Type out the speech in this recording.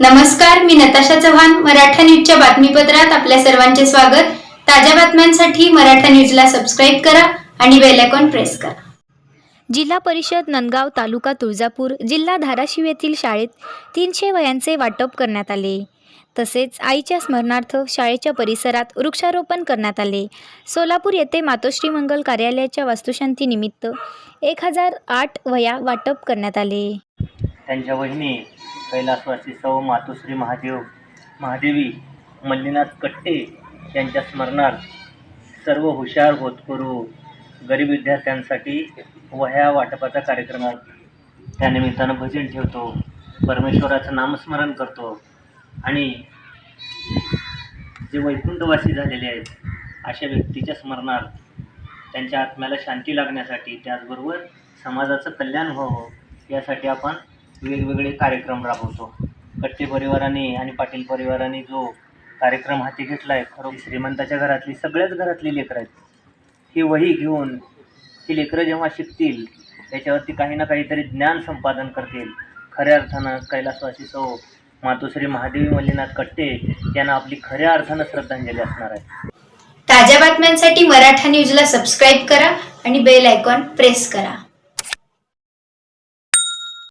नमस्कार मी नताशा चव्हाण मराठा न्यूजच्या बातमीपत्रात आपल्या सर्वांचे स्वागत. ताज्या बातम्यांसाठी मराठा न्यूजला सबस्क्राईब करा आणि बेल आयकॉन प्रेस करा. जिल्हा परिषद नंदगाव तालुका तुळजापूर जिल्हा धाराशिव येथील शाळेत तीनशे वयांचे वाटप करण्यात आले. तसेच आईच्या स्मरणार्थ शाळेच्या परिसरात वृक्षारोपण करण्यात आले. सोलापूर येथे मातोश्री मंगल कार्यालयाच्या वास्तुशांतीनिमित्त एक हजार आठ वया वाटप करण्यात आले. त्यांच्या वहिनी कैलासवासी सौ मातोश्री महादेव महादेवी मल्लीनाथ कट्टे यांच्या स्मरणार्थ सर्व हुशार होतकरू गरीब विद्यार्थ्यांसाठी वह्या वाटपाचा कार्यक्रम त्यानिमित्तानं भजन ठेवतो परमेश्वराचं नामस्मरण करतो आणि जे वैकुंठवासी झालेले आहेत अशा व्यक्तीच्या स्मरणार्थ त्यांच्या आत्म्याला शांती लागण्यासाठी त्याचबरोबर समाजाचं कल्याण व्हावं यासाठी आपण वेगवेगळे कार्यक्रम राबवतो. कट्टे परिवाराने आणि पाटील परिवाराने जो कार्यक्रम हाती घेतला आहे खरं श्रीमंताच्या घरातली सगळ्याच घरातली लेकरं आहेत. ही वही घेऊन ही लेकरं जेव्हा शिकतील त्याच्यावरती काही ना काहीतरी ज्ञान संपादन करतील. खऱ्या अर्थानं कैलासवासी सौ मातोश्री महादेवी मल्लीनाथ कट्टे यांना आपली खऱ्या अर्थानं श्रद्धांजली असणार आहे. ताज्या बातम्यांसाठी मराठा न्यूजला सबस्क्राईब करा आणि बेल आयकॉन प्रेस करा.